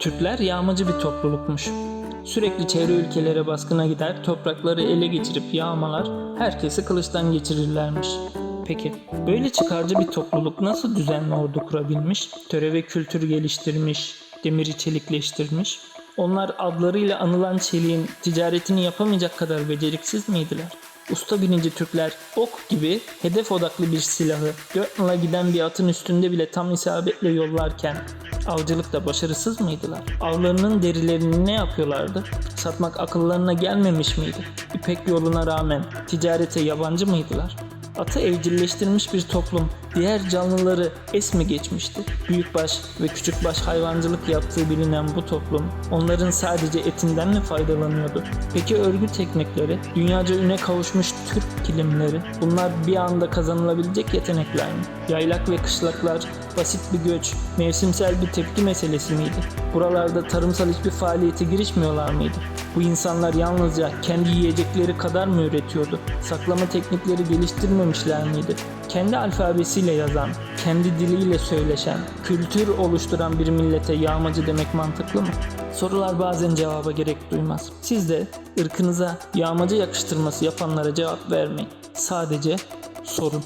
Türkler yağmacı bir toplulukmuş. Sürekli çevre ülkelere baskına gider, toprakları ele geçirip yağmalar, herkesi kılıçtan geçirirlermiş. Peki, böyle çıkarcı bir topluluk nasıl düzenli ordu kurabilmiş, töre ve kültür geliştirmiş, demiri çelikleştirmiş? Onlar adlarıyla anılan çeliğin ticaretini yapamayacak kadar beceriksiz miydiler? Usta binici Türkler ok gibi hedef odaklı bir silahı dört giden bir atın üstünde bile tam isabetle yollarken avcılıkta başarısız mıydılar? Avlarının derilerini ne yapıyorlardı? Satmak akıllarına gelmemiş miydi? İpek yoluna rağmen ticarete yabancı mıydılar? Atı evcilleştirmiş bir toplum diğer canlıları es mi geçmişti? Büyükbaş ve küçükbaş hayvancılık yaptığı bilinen bu toplum onların sadece etinden mi faydalanıyordu? Peki örgü teknikleri, dünyaca üne kavuşmuş Türk kilimleri bunlar bir anda kazanılabilecek yetenekler mi? Yaylak ve kışlaklar basit bir göç, mevsimsel bir tepki meselesi miydi? Buralarda tarımsal hiçbir faaliyete girişmiyorlar mıydı? Bu insanlar yalnızca kendi yiyecekleri kadar mı üretiyordu? Saklama teknikleri geliştirmemişler miydi? Kendi alfabesiyle yazan, kendi diliyle söyleşen, kültür oluşturan bir millete yağmacı demek mantıklı mı? Sorular bazen cevaba gerek duymaz. Siz de ırkınıza yağmacı yakıştırması yapanlara cevap vermeyin. Sadece sorun.